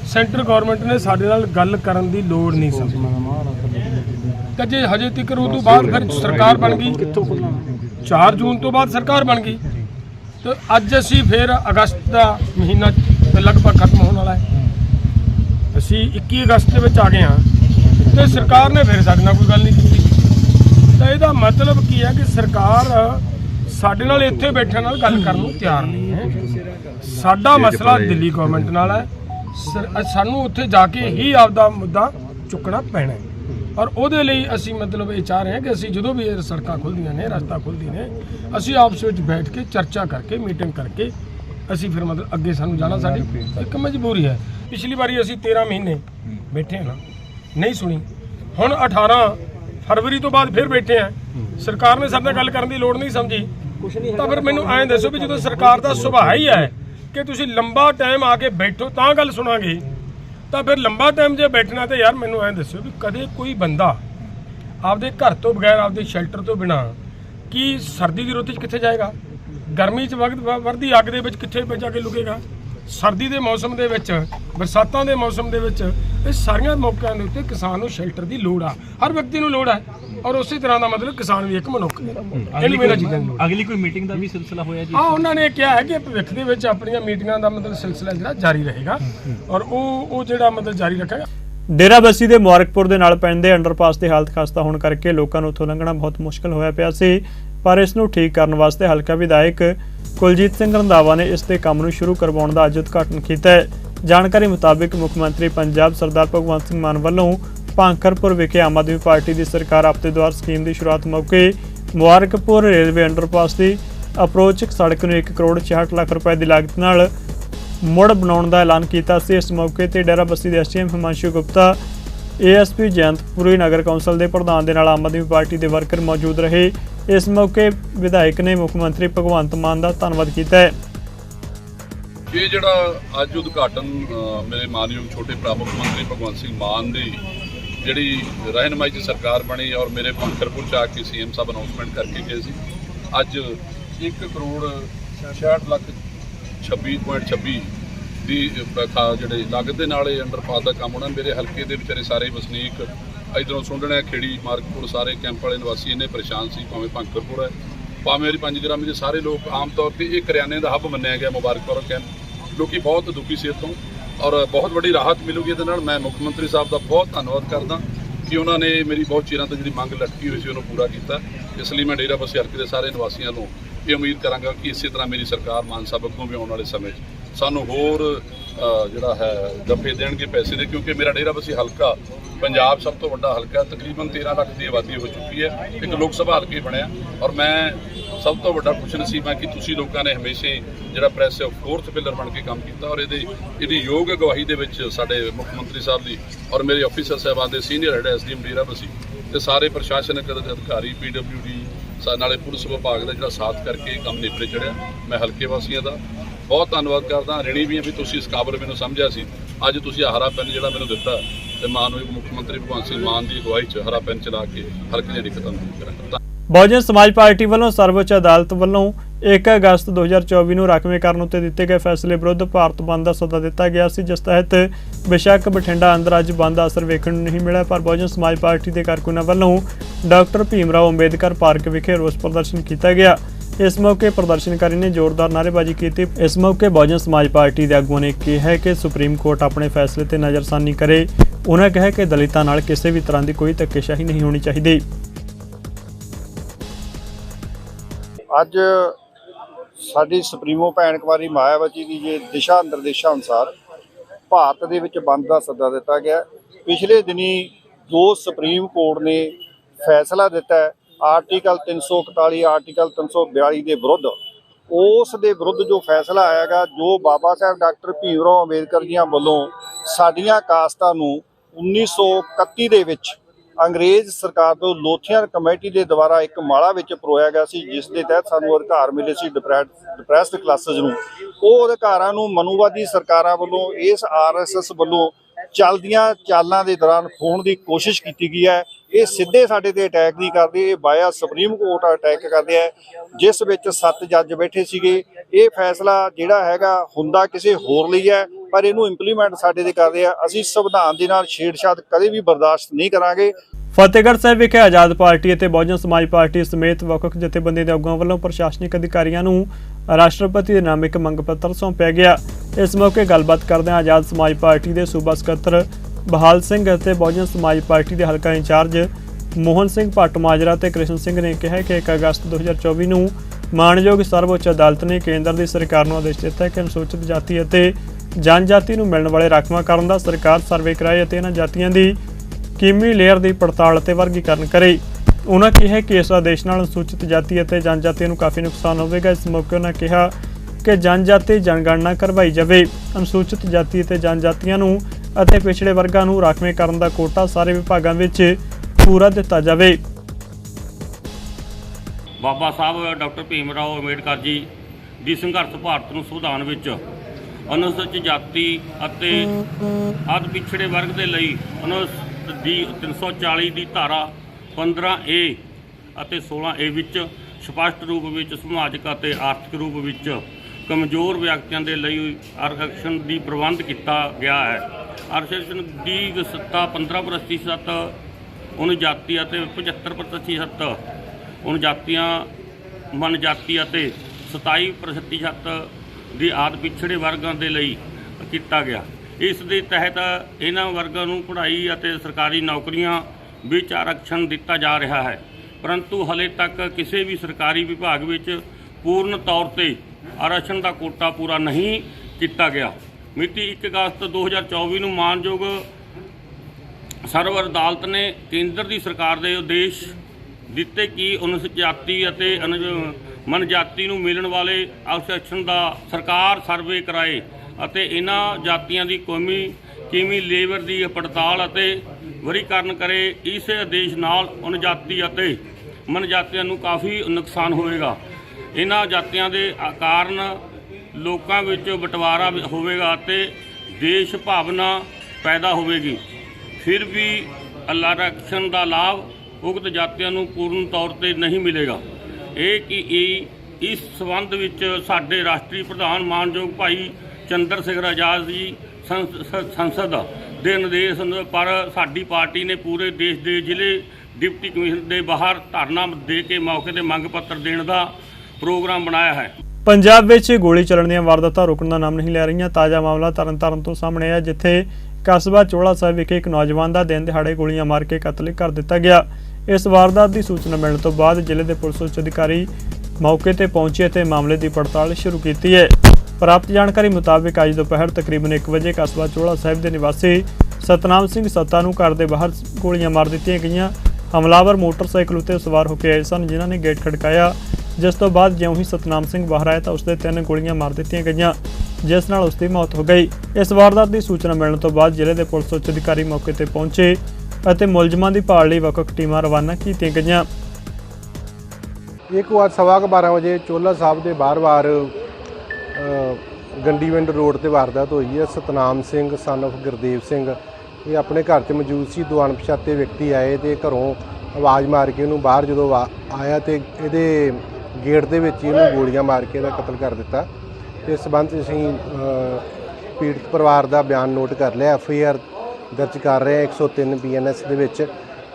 ਸੈਂਟਰ ਗਵਰਨਮੈਂਟ ਨੇ ਸਾਡੇ ਨਾਲ ਗੱਲ ਕਰਨ ਦੀ ਲੋੜ ਨਹੀਂ ਸਮਝੀ ਤਾਂ ਜੇ ਹਜੇ ਤੱਕ ਉਹ ਤੋਂ ਬਾਅਦ ਫਿਰ ਸਰਕਾਰ ਬਣ ਗਈ। 4 ਜੂਨ ਤੋਂ ਬਾਅਦ ਸਰਕਾਰ ਬਣ ਗਈ। ਤੇ ਅੱਜ ਅਸੀਂ ਫਿਰ ਅਗਸਤ ਦਾ ਮਹੀਨਾ ਲਗਭਗ ਖਤਮ ਹੋਣ ਵਾਲਾ ਹੈ। ਅਸੀਂ 21 ਅਗਸਤ ਦੇ ਵਿੱਚ ਆ ਗਏ ਹਾਂ ਤੇ ਸਰਕਾਰ ਨੇ ਫਿਰ ਸਾਡੇ ਨਾਲ ਕੋਈ ਗੱਲ ਨਹੀਂ ਕੀਤੀ। ਤਾਂ ਇਹਦਾ ਮਤਲਬ ਕੀ ਹੈ ਕਿ ਸਰਕਾਰ ਸਾਡੇ ਨਾਲ ਇੱਥੇ ਬੈਠਣ ਨਾਲ ਗੱਲ ਕਰਨ ਨੂੰ ਤਿਆਰ ਨਹੀਂ ਹੈ। ਸਾਡਾ ਮਸਲਾ ਦਿੱਲੀ ਗਵਰਨਮੈਂਟ ਨਾਲ ਹੈ। ਸਾਨੂੰ ਉੱਥੇ ਜਾ ਕੇ ਹੀ ਆਪਦਾ ਮੁੱਦਾ ਚੁੱਕਣਾ ਪੈਣਾ ਹੈ। ਔਰ ਉਹਦੇ ਲਈ ਅਸੀਂ ਮਤਲਬ ਇਹ ਚਾਹ ਰਹੇ ਹਾਂ ਕਿ ਅਸੀਂ ਜਦੋਂ ਵੀ ਇਹ ਸੜਕਾਂ ਖੁੱਲਦੀਆਂ ਨੇ ਰਸਤਾ ਖੁੱਲਦੀ ਨੇ ਅਸੀਂ ਆਪਸ ਵਿੱਚ ਬੈਠ ਕੇ ਚਰਚਾ ਕਰਕੇ ਮੀਟਿੰਗ ਕਰਕੇ ਅਸੀਂ ਫਿਰ ਮਤਲਬ ਅੱਗੇ ਸਾਨੂੰ ਜਾਣਾ ਸਾਡੀ ਇੱਕ ਮਜਬੂਰੀ ਹੈ। ਪਿਛਲੀ ਵਾਰੀ ਅਸੀਂ 13 ਮਹੀਨੇ ਬੈਠੇ ਹਾਂ। ਨਾ ਨਹੀਂ ਸੁਣੀ। ਹੁਣ 18 ਫਰਵਰੀ ਤੋਂ ਬਾਅਦ ਫਿਰ ਬੈਠੇ ਆ। ਸਰਕਾਰ ਨੇ ਸਾਡੇ ਨਾਲ ਗੱਲ ਕਰਨ ਦੀ ਲੋੜ ਨਹੀਂ ਸਮਝੀ। ਤਾਂ ਫਿਰ ਮੈਨੂੰ ਐਂ ਦੱਸੋ ਵੀ ਜਦੋਂ ਸਰਕਾਰ ਦਾ ਸੁਭਾਅ ਹੀ ਹੈ ਕਿ ਤੁਸੀਂ ਲੰਬਾ ਟਾਈਮ ਆ ਕੇ ਬੈਠੋ ਤਾਂ ਗੱਲ ਸੁਣਾਂਗੇ ਤਾਂ ਫਿਰ ਲੰਬਾ ਟਾਈਮ ਜੇ ਬੈਠਣਾ ਤੇ ਯਾਰ ਮੈਨੂੰ ਐਂ ਦੱਸੋ ਵੀ ਕਦੇ ਕੋਈ ਬੰਦਾ ਆਪਦੇ ਘਰ ਤੋਂ ਬਗੈਰ ਆਪਦੇ ਸ਼ੈਲਟਰ ਤੋਂ ਬਿਨਾ ਕੀ ਸਰਦੀ ਦੀ ਰੁੱਤ 'ਚ ਕਿੱਥੇ ਜਾਏਗਾ? ਗਰਮੀ 'ਚ ਵਕਤ ਵਰਦੀ ਅੱਗ ਦੇ ਵਿੱਚ ਕਿੱਥੇ ਜਾ ਕੇ ਲੁਕੇਗਾ? ਸਰਦੀ ਦੇ ਮੌਸਮ ਦੇ ਵਿੱਚ ਬਰਸਾਤਾਂ ਦੇ ਮੌਸਮ ਦੇ ਵਿੱਚ ਇਹ ਸਾਰੀਆਂ ਮੌਕਿਆਂ ਦੇ ਉੱਤੇ ਕਿਸਾਨ ਨੂੰ ਸ਼ੈਲਟਰ ਦੀ ਲੋੜ ਆ। ਹਰ ਵਿਅਕਤੀ ਨੂੰ ਲੋੜ ਹੈ ਔਰ ਉਸੇ ਤਰ੍ਹਾਂ ਦਾ ਮਤਲਬ ਕਿਸਾਨ ਵੀ ਇੱਕ ਮਨੁੱਖ ਹੈ ਇਹਨੂੰ ਮੇਰਾ ਚੀਜ਼ਾਂ ਲੋੜ। ਅਗਲੀ ਕੋਈ ਮੀਟਿੰਗ ਦਾ ਵੀ ਸਿਲਸਿਲਾ ਹੋਇਆ ਜੀ? ਹਾਂ ਉਹਨਾਂ ਨੇ ਕਿਹਾ ਹੈ ਕਿ ਭਵਿੱਖ ਦੇ ਵਿੱਚ ਆਪਣੀਆਂ ਮੀਟਿੰਗਾਂ ਦਾ ਮਤਲਬ ਸਿਲਸਿਲਾ ਜਿਹੜਾ ਜਾਰੀ ਰਹੇਗਾ ਔਰ ਉਹ ਉਹ ਜਿਹੜਾ ਮਤਲਬ ਜਾਰੀ ਰੱਖੇਗਾ। ਡੇਰਾਬੱਸੀ ਦੇ ਮੁਬਾਰਕਪੁਰ ਦੇ ਨਾਲ ਪੈਂਦੇ ਅੰਡਰਪਾਸ ਦੀ ਹਾਲਤ ਖਸਤਾ ਹੋਣ ਕਰਕੇ ਲੋਕਾਂ ਨੂੰ ਉੱਥੋਂ ਲੰਘਣਾ ਬਹੁਤ ਮੁਸ਼ਕਲ ਹੋਇਆ ਪਿਆ ਸੀ ਪਰ ਇਸ ਨੂੰ ਠੀਕ ਕਰਨ ਵਾਸਤੇ ਹਲਕਾ ਵਿਧਾਇਕ ਕੁਲਜੀਤ ਸਿੰਘ ਰੰਧਾਵਾ ਨੇ ਇਸ ਦੇ ਕੰਮ ਨੂੰ ਸ਼ੁਰੂ ਕਰਵਾਉਣ ਦਾ ਅੱਜ ਉਦਘਾਟਨ ਕੀਤਾ ਹੈ। ਜਾਣਕਾਰੀ ਮੁਤਾਬਿਕ ਮੁੱਖ ਮੰਤਰੀ ਪੰਜਾਬ ਸਰਦਾਰ ਭਗਵੰਤ ਸਿੰਘ ਮਾਨ ਵੱਲੋਂ ਭਾਂਖਰਪੁਰ ਵਿਖੇ ਆਮ ਆਦਮੀ ਪਾਰਟੀ ਦੀ ਸਰਕਾਰ ਆਪਦੇ ਦੁਆਰ ਸਕੀਮ ਦੀ ਸ਼ੁਰੂਆਤ ਮੌਕੇ ਮੁਬਾਰਕਪੁਰ ਰੇਲਵੇ ਅੰਡਰਪਾਸ ਦੀ ਅਪਰੋਚਕ ਸੜਕ ਨੂੰ 1 ਕਰੋੜ 66 ਲੱਖ ਰੁਪਏ ਦੀ ਲਾਗਤ ਨਾਲ ਮੁੜ ਬਣਾਉਣ ਦਾ ਐਲਾਨ ਕੀਤਾ ਸੀ। ਇਸ ਮੌਕੇ ਤੇ ਡੇਰਾ ਡੇਰਾਬੱਸੀ ਦੇ ਐਸਟੀਐਮ ਹਿਮਾਂਸ਼ੂ ਗੁਪਤਾ ਏਐਸਪੀ ਜयंतਪੁਰੀ ਨਗਰ ਕੌਂਸਲ ਦੇ ਪ੍ਰਧਾਨ ਦੇ ਨਾਲ ਆਮ ਆਦਮੀ ਪਾਰਟੀ ਦੇ ਵਰਕਰ ਮੌਜੂਦ ਰਹੇ। ਇਸ ਮੌਕੇ ਵਿਧਾਇਕ ਨੇ ਮੁੱਖ ਮੰਤਰੀ ਭਗਵੰਤ ਮਾਨ ਦਾ ਧੰਨਵਾਦ ਕੀਤਾ ਹੈ। ਇਹ ਜਿਹੜਾ ਅੱਜ ਉਦਘਾਟਨ ਮੇਰੇ ਮਾਨਯੋਗ ਛੋਟੇ ਭਰਾ ਮੁੱਖ ਮੰਤਰੀ ਭਗਵੰਤ ਸਿੰਘ ਮਾਨ ਦੀ ਜਿਹੜੀ ਰਹਿਨਮਾਈ ਦੀ ਸਰਕਾਰ ਬਣੀ ਔਰ ਮੇਰੇ ਪੰਖਰਪੁਰ ਚ ਆ ਕੇ ਸੀਐਮ ਸਾਹਿਬ ਅਨਾਉਂਸਮੈਂਟ ਕਰਕੇ ਗਏ ਸੀ। ਅੱਜ 1 ਕਰੋੜ 66 ਲੱਖ 26.26 ਦੀ ਅ, ਖਾ- ਜਿਹੜੇ ਲਾਗਤ ਦੇ ਨਾਲ ਇਹ ਅੰਡਰਪਾਸ ਦਾ ਕੰਮ ਹੋਣਾ। ਮੇਰੇ ਹਲਕੇ ਦੇ ਵਿਚਾਰੇ ਸਾਰੇ ਵਸਨੀਕ ਇਧਰੋਂ ਸੁੰਡਣਾ ਖੇੜੀ, ਮਾਰਕਪੁਰ ਸਾਰੇ ਕੈਂਪ ਵਾਲੇ ਨਿਵਾਸੀ ਇੰਨੇ ਪਰੇਸ਼ਾਨ ਸੀ, ਭਾਵੇਂ ਪੰਖਰਪੁਰ ਹੈ, ਭਾਵੇਂ ਮੇਰੀ ਪੰਜ ਗ੍ਰਾਮੀ ਦੇ ਸਾਰੇ ਲੋਕ ਆਮ ਤੌਰ ਤੇ ਇਹ ਕਰਿਆਨੇ ਦਾ ਹੱਬ ਮੰਨਿਆ ਗਿਆ ਮੁਬਾਰਕਪੁਰ ਕੈਂਪ ਲੋਕੀ ਬਹੁਤ ਦੁਖੀ ਸੀ ਇੱਥੋਂ ਔਰ ਬਹੁਤ ਵੱਡੀ ਰਾਹਤ ਮਿਲੂਗੀ ਇਹਦੇ ਨਾਲ। ਮੈਂ ਮੁੱਖ ਮੰਤਰੀ ਸਾਹਿਬ ਦਾ ਬਹੁਤ ਧੰਨਵਾਦ ਕਰਦਾ ਕਿ ਉਹਨਾਂ ਨੇ ਮੇਰੀ ਬਹੁਤ ਚਿਰਾਂ ਤੋਂ ਜਿਹੜੀ ਮੰਗ ਲਟਕੀ ਹੋਈ ਸੀ ਉਹਨੂੰ ਪੂਰਾ ਕੀਤਾ। ਇਸ ਲਈ ਮੈਂ ਡੇਰਾ ਬਸੀ ਹਲਕੇ ਦੇ ਸਾਰੇ ਨਿਵਾਸੀਆਂ ਨੂੰ ਇਹ ਉਮੀਦ ਕਰਾਂਗਾ ਕਿ ਇਸੇ ਤਰ੍ਹਾਂ ਮੇਰੀ ਸਰਕਾਰ ਮਾਨ ਸਾਹਿਬ ਅੱਗੋਂ ਵੀ ਆਉਣ ਵਾਲੇ ਸਮੇਂ 'ਚ ਸਾਨੂੰ ਹੋਰ ਜਿਹੜਾ ਹੈ, ਦਫੇ ਦੇਣਗੇ ਪੈਸੇ ਦੇ, ਕਿਉਂਕਿ ਮੇਰਾ ਡੇਰਾ ਬਸੀ ਹਲਕਾ, ਪੰਜਾਬ ਸਭ ਤੋਂ ਵੱਡਾ ਹਲਕਾ ਤਕਰੀਬਨ 13 ਲੱਖ ਦੀ ਆਬਾਦੀ ਹੋ ਚੁੱਕੀ ਹੈ, ਇੱਕ ਲੋਕ ਸਭਾ ਹਲਕੇ ਬਣਿਆ। ਔਰ ਮੈਂ ਸਭ ਤੋਂ ਵੱਡਾ ਖੁਸ਼ਨਸੀਬ ਹਾਂ ਕਿ ਤੁਸੀਂ ਲੋਕਾਂ ਨੇ ਹਮੇਸ਼ਾ ਹੀ ਜਿਹੜਾ ਪ੍ਰੈਸ ਹੈ ਫੋਰਥ ਪਿਲਰ ਬਣ ਕੇ ਕੰਮ ਕੀਤਾ, ਔਰ ਇਹਦੇ, ਇਹਦੀ ਯੋਗ ਅਗਵਾਈ ਦੇ ਵਿੱਚ ਸਾਡੇ ਮੁੱਖ ਮੰਤਰੀ ਸਾਹਿਬ ਦੀ ਔਰ ਮੇਰੇ ਆਫੀਸਰ ਸਾਹਿਬਾਨ ਦੇ senior head SDM Dera Bassi ਤੇ ਸਾਰੇ ਪ੍ਰਸ਼ਾਸਨਿਕ ਅਧ- ਅਧਿਕਾਰੀ ਪੀਡਬਲਯੂਡੀ ਨਾਲੇ ਪੁਲਿਸ ਵਿਭਾਗ ਦਾ ਜਿਹੜਾ ਸਾਥ ਕਰਕੇ ਇਹ ਕੰਮ ਨਿਪਰੇ ਚੜਿਆ। ਮੈਂ ਹਲਕੇ ਵਾਸੀਆਂ ਦਾ ਬਹੁਤ ਧੰਨਵਾਦ ਕਰਦਾ ਰਿਣੀ ਵੀ ਵੀ ਤੁਸੀਂ ਇਸ ਕਾਬਲ ਮੈਨੂੰ ਸਮਝਿਆ ਸੀ। ਅੱਜ ਤੁਸੀਂ ਹਰਾ ਪੈਨ ਜਿਹੜਾ ਮੈਨੂੰ ਦਿੱਤਾ ਤੇ ਮਾਨਯੋਗ ਮੁੱਖ ਮੰਤਰੀ ਭਗਵੰਤ ਸਿੰਘ ਮਾਨ ਦੀ ਅਗਵਾਈ 'ਚ ਹਰਾ ਪੈਨ ਚਲਾ ਕੇ ਹਲਕੇ ਦੀਆਂ ਦਿੱਕਤਾਂ ਨੂੰ ਕਰਾਂਗਾ। ਬਹੁਜਨ ਸਮਾਜ ਪਾਰਟੀ ਵੱਲੋਂ ਸਰਵਉੱਚ ਅਦਾਲਤ ਵੱਲੋਂ 1 ਅਗਸਤ 2024 ਨੂੰ ਰਾਖਵੇਂ ਕਰਨ ਉੱਤੇ ਦਿੱਤੇ ਗਏ ਫੈਸਲੇ ਵਿਰੁੱਧ ਭਾਰਤ ਬੰਦ ਦਾ ਸੱਦਾ ਦਿੱਤਾ ਗਿਆ ਸੀ, ਜਿਸ ਤਹਿਤ ਬੇਸ਼ੱਕ ਬਠਿੰਡਾ ਅੰਦਰ ਅੱਜ ਬੰਦ ਦਾ ਅਸਰ ਵੇਖਣ ਨੂੰ ਨਹੀਂ ਮਿਲਿਆ, ਪਰ ਬਹੁਜਨ ਸਮਾਜ ਪਾਰਟੀ ਦੇ ਕਾਰਕੁਨਾਂ ਵੱਲੋਂ ਡਾਕਟਰ ਭੀਮ ਰਾਓ ਅੰਬੇਦਕਰ ਪਾਰਕ ਵਿਖੇ ਰੋਸ ਪ੍ਰਦਰਸ਼ਨ ਕੀਤਾ ਗਿਆ। ਇਸ ਮੌਕੇ ਪ੍ਰਦਰਸ਼ਨਕਾਰੀ ਨੇ ਜ਼ੋਰਦਾਰ ਨਾਅਰੇਬਾਜ਼ੀ ਕੀਤੀ। ਇਸ ਮੌਕੇ ਬਹੁਜਨ ਸਮਾਜ ਪਾਰਟੀ ਦੇ ਆਗੂਆਂ ਨੇ ਕਿਹਾ ਕਿ ਸੁਪਰੀਮ ਕੋਰਟ ਆਪਣੇ ਫੈਸਲੇ ਤੇ ਨਜ਼ਰਸਾਨੀ ਕਰੇ। ਉਹਨਾਂ ਕਿਹਾ ਕਿ ਦਲਿਤਾਂ ਨਾਲ ਕਿਸੇ ਵੀ ਤਰ੍ਹਾਂ ਦੀ ਕੋਈ ਧੱਕੇਸ਼ਾਹੀ ਨਹੀਂ ਹੋਣੀ ਚਾਹੀਦੀ। ਅੱਜ ਸਾਡੀ ਸੁਪਰੀਮੋ ਭੈਣ ਕੁਮਾਰੀ ਮਾਇਆਵਤੀ ਦੀ ਜੇ ਦਿਸ਼ਾ ਨਿਰਦੇਸ਼ਾਂ ਅਨੁਸਾਰ ਭਾਰਤ ਦੇ ਵਿੱਚ ਬੰਦ ਦਾ ਸੱਦਾ ਦਿੱਤਾ ਗਿਆ। ਪਿਛਲੇ ਦਿਨੀ ਜੋ ਸੁਪਰੀਮ ਕੋਰਟ ਨੇ ਫੈਸਲਾ ਦਿੱਤਾ ਆਰਟੀਕਲ 341 ਆਰਟੀਕਲ 342 ਦੇ ਵਿਰੁੱਧ ਉਸ ਦੇ ਵਿਰੁੱਧ ਜੋ ਫੈਸਲਾ ਆਇਆਗਾ ਜੋ ਬਾਬਾ ਸਾਹਿਬ ਡਾਕਟਰ ਭੀਮਰਾਓ ਅੰਬੇਦਕਰ ਜੀਆਂ ਵੱਲੋਂ ਸਾਡੀਆਂ ਕਾਸਤਾਂ ਨੂੰ 1931 ਦੇ ਵਿੱਚ ਅੰਗਰੇਜ਼ ਸਰਕਾਰ ਤੋਂ ਲੋਥੀਅਨ ਕਮੇਟੀ ਦੇ ਦੁਆਰਾ ਇੱਕ ਮਾਲਾ ਵਿੱਚ ਪਰੋਇਆ ਗਿਆ ਸੀ, ਜਿਸ ਦੇ ਤਹਿਤ ਸਾਨੂੰ ਅਧਿਕਾਰ ਮਿਲੇ ਸੀ ਡਿਪਰੈਸਡ ਕਲਾਸਿਸ ਨੂੰ। ਉਹ ਅਧਿਕਾਰਾਂ ਨੂੰ ਮਨੂਵਾਦੀ ਸਰਕਾਰਾਂ ਵੱਲੋਂ, ਇਸ ਆਰਐਸਐਸ ਵੱਲੋਂ ਚੱਲਦੀਆਂ ਚਾਲਾਂ ਦੇ ਦੌਰਾਨ ਖੋਣ ਦੀ ਕੋਸ਼ਿਸ਼ ਕੀਤੀ ਗਈ ਹੈ। ਇਹ ਸਿੱਧੇ ਸਾਡੇ ਤੇ ਅਟੈਕ ਨਹੀਂ ਕਰਦੇ, ਇਹ ਬਾਇਆ ਸੁਪਰੀਮ ਕੋਰਟ ਅਟੈਕ ਕਰਦੇ ਆ, ਜਿਸ ਵਿੱਚ ਸੱਤ ਜੱਜ ਬੈਠੇ ਸੀਗੇ। ਇਹ ਫੈਸਲਾ ਜਿਹੜਾ ਹੈਗਾ ਹੁੰਦਾ ਕਿਸੇ ਹੋਰ ਲਈ ਹੈ, ਪਰ ਇਹਨੂੰ ਇੰਪਲੀਮੈਂਟ ਸਾਡੇ ਤੇ ਕਰਦੇ ਆ। ਅਸੀਂ ਸੰਵਿਧਾਨ ਦੇ ਨਾਲ ਛੇੜਛਾੜ ਕਦੇ ਵੀ ਬਰਦਾਸ਼ਤ ਨਹੀਂ ਕਰਾਂਗੇ। ਫਤਿਹਗੜ੍ਹ ਸਾਹਿਬ ਵਿਖੇ ਆਜ਼ਾਦ ਪਾਰਟੀ ਅਤੇ ਬਹੁਜਨ ਸਮਾਜ ਪਾਰਟੀ ਸਮੇਤ ਵੱਖ-ਵੱਖ ਜਥੇਬੰਦੀਆਂ ਦੇ ਆਗੂਆਂ ਵੱਲੋਂ ਪ੍ਰਸ਼ਾਸਨਿਕ ਅਧਿਕਾਰੀਆਂ ਨੂੰ ਰਾਸ਼ਟਰਪਤੀ ਦੇ ਨਾਮ ਇੱਕ ਮੰਗ ਪੱਤਰ ਸੌਂਪਿਆ ਗਿਆ। ਇਸ ਮੌਕੇ ਗੱਲਬਾਤ ਕਰਦਿਆਂ ਆਜ਼ਾਦ ਸਮਾਜ ਪਾਰਟੀ ਦੇ ਸੂਬਾ ਸਕੱਤਰ ਬਹਾਲ ਸਿੰਘ ਅਤੇ ਬਹੁਜਨ ਸਮਾਜ ਪਾਰਟੀ ਦੇ ਹਲਕਾ ਇੰਚਾਰਜ ਮੋਹਨ ਸਿੰਘ ਭੱਟਮਾਜਰਾ ਤੇ ਕ੍ਰਿਸ਼ਨ ਸਿੰਘ ਨੇ ਕਿਹਾ ਕਿ 1 ਅਗਸਤ 2024 ਨੂੰ ਮਾਣਯੋਗ ਸਰਵਉੱਚ ਅਦਾਲਤ ਨੇ ਕੇਂਦਰ ਦੀ ਸਰਕਾਰ ਨੂੰ ਆਦੇਸ਼ ਦਿੱਤਾ ਕਿ ਅਨੁਸੂਚਿਤ ਜਾਤੀ ਅਤੇ ਜਨਜਾਤੀ ਨੂੰ ਮਿਲਣ ਵਾਲੇ ਰਾਖਵਾਂ ਰਾਖਵਾਂਕਰਨ ਦਾ ਸਰਕਾਰ ਸਰਵੇ ਕਰਾਏ ਅਤੇ ਇਹਨਾਂ ਜਾਤੀਆਂ ਦੀ ਕੀਮੀ ਲੇਅਰ ਦੀ ਪੜਤਾਲ ਅਤੇ ਵਰਗੀਕਰਨ ਕਰੇ। ਉਹਨਾਂ ਕਿਹਾ ਕਿ ਇਸ ਆਦੇਸ਼ ਨਾਲ ਅਨੁਸੂਚਿਤ ਜਾਤੀ ਅਤੇ ਜਨਜਾਤੀਆਂ ਨੂੰ ਕਾਫੀ ਨੁਕਸਾਨ ਹੋਵੇਗਾ। ਇਸ ਮੌਕੇ ਉਹਨਾਂ ਕਿਹਾ ਕਿ ਜਨਜਾਤੀ ਜਨਗਣਨਾ ਕਰਵਾਈ ਜਾਵੇ। ਅਨੁਸੂਚਿਤ ਜਾਤੀ ਅਤੇ ਜਨਜਾਤੀਆਂ ਨੂੰ ਅਤੇ ਪਿਛੜੇ ਵਰਗਾਂ ਨੂੰ ਰਾਖਵੇਂ ਕਰਨ ਦਾ ਕੋਟਾ ਸਾਰੇ ਵਿਭਾਗਾਂ ਵਿੱਚ ਪੂਰਾ ਦਿੱਤਾ ਜਾਵੇ। ਬਾਬਾ ਸਾਹਿਬ, ਡਾਕਟਰ ਭੀਮ ਰਾਓ ਅੰਬੇਡਕਰ ਜੀ ਦੀ ਸੰਘਰਸ਼ ਭਾਰਤ ਨੂੰ ਸੰਵਿਧਾਨ ਵਿੱਚ ਅਨੁਸੂਚਿਤ ਜਾਤੀ ਅਤੇ ਅਧ ਪਿਛੜੇ ਵਰਗ ਦੇ ਲਈ ਅਨੁਸ ਦੀ 340 ਦੀ ਧਾਰਾ 15 ਏ ਅਤੇ 16 ਏ ਵਿੱਚ ਸਪਸ਼ਟ ਰੂਪ ਵਿੱਚ ਸਮਾਜਿਕ ਅਤੇ ਆਰਥਿਕ ਰੂਪ ਵਿੱਚ ਕਮਜ਼ੋਰ ਵਿਅਕਤੀਆਂ ਦੇ ਲਈ ਆਰਕਸ਼ਣ ਦੀ ਪ੍ਰਬੰਧ ਕੀਤਾ ਗਿਆ ਹੈ। ਆਰਕਸ਼ਣ ਦੀ ਵਿਸਤਾ 15 ਪ੍ਰਤੀਸ਼ਤ ਉਹਨੂੰ ਅਤੇ 75 ਪ੍ਰਤੀਸ਼ਤ ਹੁਣ ਮਨਜਾਤੀ ਅਤੇ 27 ਪ੍ਰਤੀਸ਼ਤ ਦੀ ਆਦ ਪਿਛੜੇ ਵਰਗਾਂ ਦੇ ਲਈ ਕੀਤਾ ਗਿਆ। ਇਸ ਦੇ ਤਹਿਤ ਇਹਨਾਂ ਵਰਗਾਂ ਨੂੰ ਪੜ੍ਹਾਈ ਅਤੇ ਸਰਕਾਰੀ ਨੌਕਰੀਆਂ ਵਿੱਚ ਆਰਕਸ਼ਣ ਦਿੱਤਾ ਜਾ ਰਿਹਾ ਹੈ। ਪਰੰਤੂ ਹਲੇ ਤੱਕ ਕਿਸੇ ਵੀ ਸਰਕਾਰੀ ਵਿਭਾਗ ਵਿੱਚ ਪੂਰਨ ਤੌਰ ਤੇ ਆਰਕਸ਼ਣ ਦਾ ਕੋਟਾ ਪੂਰਾ ਨਹੀਂ ਕੀਤਾ ਗਿਆ। ਮਿਤੀ 1 ਅਗਸਤ 2024 ਨੂੰ ਮਾਨਯੋਗ ਸਰਵ ਅਦਾਲਤ ਨੇ ਕੇਂਦਰ ਦੀ ਸਰਕਾਰ ਦੇ ਉਦੇਸ਼ ਦਿੱਤੇ ਕਿ ਅਨੁਸੂਚਿਤ ਜਾਤੀ ਅਤੇ ਅਨੁ- ਮਨਜਾਤੀ ਨੂੰ ਮਿਲਣ ਵਾਲੇ ਆਰਕਸ਼ਣ ਦਾ ਸਰਕਾਰ ਸਰਵੇ ਕਰਾਏ ਅਤੇ ਇਹਨਾਂ ਜਾਤੀਆਂ ਦੀ ਕੌਮੀ ਕਿਵੇਂ ਲੇਬਰ ਦੀ ਪੜਤਾਲ ਅਤੇ ਵਰੀਕਰਨ ਕਰੇ, ਇਸ ਆਦੇਸ਼ ਨਾਲ ਉਨਜਾਤੀ ਅਤੇ ਮਨਜਾਤੀਆਂ ਨੂੰ ਕਾਫੀ ਨੁਕਸਾਨ ਹੋਵੇਗਾ। ਇਹਨਾਂ ਜਾਤੀਆਂ ਦੇ ਕਾਰਨ ਲੋਕਾਂ ਵਿੱਚ ਬਟਵਾਰਾ ਹੋਵੇਗਾ ਅਤੇ ਦੇਸ਼ ਭਾਵਨਾ ਪੈਦਾ ਹੋਵੇਗੀ। ਫਿਰ ਵੀ ਆਰਕਸ਼ਣ ਦਾ ਲਾਭ ਉਕਤ ਜਾਤੀਆਂ ਨੂੰ ਪੂਰਨ ਤੌਰ ਤੇ ਨਹੀਂ ਮਿਲੇਗਾ। ਇਹ ਕਿ ਇਹ ਇਸ ਸਬੰਧ ਵਿੱਚ ਸਾਡੇ ਰਾਸ਼ਟਰੀ ਪ੍ਰਧਾਨ ਮਾਨਯੋਗ ਭਾਈ ਚੰਦਰ ਸਿੰਘ ਆਜ਼ਾਦ ਜੀ ਸੰਸ- ਸੰਸਦ ਦੇ ਨਿਰਦੇਸ਼ ਪਰ ਸਾਡੀ ਪਾਰਟੀ ਨੇ ਪੂਰੇ ਦੇਸ਼ ਦੇ ਜ਼ਿਲ੍ਹੇ ਡਿਪਟੀ ਕਮਿਸ਼ਨਰ ਦੇ ਬਾਹਰ ਧਰਨਾ ਦੇ ਕੇ ਮੌਕੇ ਤੇ ਮੰਗ ਪੱਤਰ ਦੇਣ ਦਾ ਪ੍ਰੋਗਰਾਮ ਬਣਾਇਆ ਹੈ। ਪੰਜਾਬ ਵਿੱਚ ਗੋਲੀ ਚੱਲਣ ਦੀਆਂ ਵਾਰਦਾਤਾਂ ਰੁਕਣ ਦਾ ਨਾਮ ਨਹੀਂ ਲੈ ਰਹੀਆਂ। ਤਾਜ਼ਾ ਮਾਮਲਾ ਤਰਨਤਾਰਨ ਤੋਂ ਸਾਹਮਣੇ ਆਇਆ, ਜਿੱਥੇ ਕਸਬਾ ਚੋਲਾ ਸਾਹਿਬ ਵਿਖੇ ਇੱਕ ਨੌਜਵਾਨ ਦਾ ਦਿਨ ਦਿਹਾੜੇ ਗੋਲੀਆਂ ਮਾਰ ਕੇ ਕਤਲ ਕਰ ਦਿੱਤਾ ਗਿਆ। ਇਸ ਵਾਰਦਾਤ ਦੀ ਸੂਚਨਾ ਮਿਲਣ ਤੋਂ ਬਾਅਦ ਜ਼ਿਲ੍ਹੇ ਦੇ ਪੁਲਿਸ ਉੱਚ ਅਧਿਕਾਰੀ ਮੌਕੇ ਤੇ ਪਹੁੰਚੇ ਅਤੇ ਮਾਮਲੇ ਦੀ ਪੜਤਾਲ ਸ਼ੁਰੂ ਕੀਤੀ ਹੈ। ਪ੍ਰਾਪਤ ਜਾਣਕਾਰੀ ਮੁਤਾਬਕ ਅੱਜ ਦੁਪਹਿਰ ਤਕਰੀਬਨ 1 ਵਜੇ ਕਸਬਾ ਚੋਲਾ ਸਾਹਿਬ ਦੇ ਨਿਵਾਸੀ ਸਤਨਾਮ ਸਿੰਘ ਸੱਤਾ ਨੂੰ ਘਰ ਦੇ ਬਾਹਰ ਗੋਲੀਆਂ ਮਾਰ ਦਿੱਤੀਆਂ ਗਈਆਂ। ਹਮਲਾਵਰ ਮੋਟਰਸਾਈਕਲ ਉੱਤੇ ਸਵਾਰ ਹੋ ਕੇ ਆਏ ਸਨ, ਜਿਨ੍ਹਾਂ ਨੇ ਗੇਟ ਖੜਕਾਇਆ। ਜਿਸ ਤੋਂ ਬਾਅਦ ਜਿਉਂ ਹੀ ਸਤਨਾਮ ਸਿੰਘ ਬਾਹਰ ਆਇਆ ਤਾਂ ਉਸਦੇ ਤਿੰਨ ਗੋਲੀਆਂ ਮਾਰ ਦਿੱਤੀਆਂ ਗਈਆਂ, ਜਿਸ ਨਾਲ ਉਸਦੀ ਮੌਤ ਹੋ ਗਈ। ਇਸ ਵਾਰਦਾਤ ਦੀ ਸੂਚਨਾ ਮਿਲਣ ਤੋਂ ਬਾਅਦ ਜ਼ਿਲ੍ਹੇ ਦੇ ਪੁਲਿਸ ਉੱਚ ਅਧਿਕਾਰੀ ਮੌਕੇ ਤੇ ਪਹੁੰਚੇ ਅਤੇ ਮੁਲਜ਼ਮਾਂ ਦੀ ਭਾਲ ਲਈ ਵੱਖ-ਵੱਖ ਟੀਮਾਂ ਰਵਾਨਾ ਕੀਤੀਆਂ ਗਈਆਂ। ਇੱਕ ਵਾਰ ਸਵਾ ਕੁ 12 ਵਜੇ ਚੋਲਾ ਸਾਹਿਬ ਦੇ ਬਾਰ-ਬਾਰ ਗੰਡੀਵਿੰਡ ਰੋਡ ਤੇ ਵਾਰਦਾਤ ਹੋਈ ਹੈ। ਸਤਨਾਮ ਸਿੰਘ ਸਨ of ਗੁਰਦੇਵ ਸਿੰਘ, ਇਹ ਆਪਣੇ ਘਰ 'ਚ ਮੌਜੂਦ ਸੀ। ਦੋ ਅਣਪਛਾਤੇ ਵਿਅਕਤੀ ਆਏ ਤੇ ਘਰੋਂ ਆਵਾਜ਼ ਮਾਰ ਕੇ ਉਹਨੂੰ ਬਾਹਰ ਜਦੋਂ ਵਾ- ਆਇਆ ਤੇ ਇਹਦੇ ਗੇਟ ਦੇ ਵਿੱਚ ਹੀ ਇਹਨੂੰ ਗੋਲੀਆਂ ਮਾਰ ਕੇ ਇਹਦਾ ਕਤਲ ਕਰ ਦਿੱਤਾ। ਤੇ ਇਸ ਸਬੰਧ 'ਚ ਅਸੀਂ ਪੀੜਤ ਪਰਿਵਾਰ ਦਾ ਬਿਆਨ ਨੋਟ ਕਰ ਲਿਆ। ਐਫ ਆਈ ਆਰ ਦਰਜ ਕਰ ਰਹੇ ਹਾਂ 103 ਬੀਐਨਐਸ ਦੇ ਵਿੱਚ।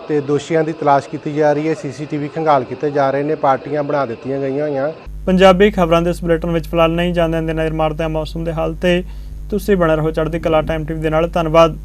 ਤੇ ਦੋਸ਼ੀਆਂ ਦੀ ਤਲਾਸ਼ ਕੀਤੀ ਜਾ ਰਹੀ ਹੈ। ਸੀਸੀਟੀਵੀ ਖੰਗਾਲ ਕੀਤੇ ਜਾ ਰਹੇ ਨੇ। ਪਾਰਟੀਆਂ ਬਣਾ ਦਿੱਤੀਆਂ ਗਈਆਂ ਹੋਈਆਂ। ਪੰਜਾਬੀ ਖਬਰਾਂ ਦੇ ਇਸ ਬੁਲੇਟਿਨ ਵਿੱਚ ਫਿਲਹਾਲ ਨਹੀਂ ਜਾਂਦੇ ਨਜ਼ਰ ਮਾਰਦੇ ਹਾਂ ਮੌਸਮ ਦੇ ਹਾਲ ਤੇ। ਤੁਸੀਂ ਬਣੇ ਰਹੋ ਚੜ੍ਹਦੀ ਕਲਾ ਟਾਈਮ ਟੀਵੀ ਦੇ ਨਾਲ। ਧੰਨਵਾਦ।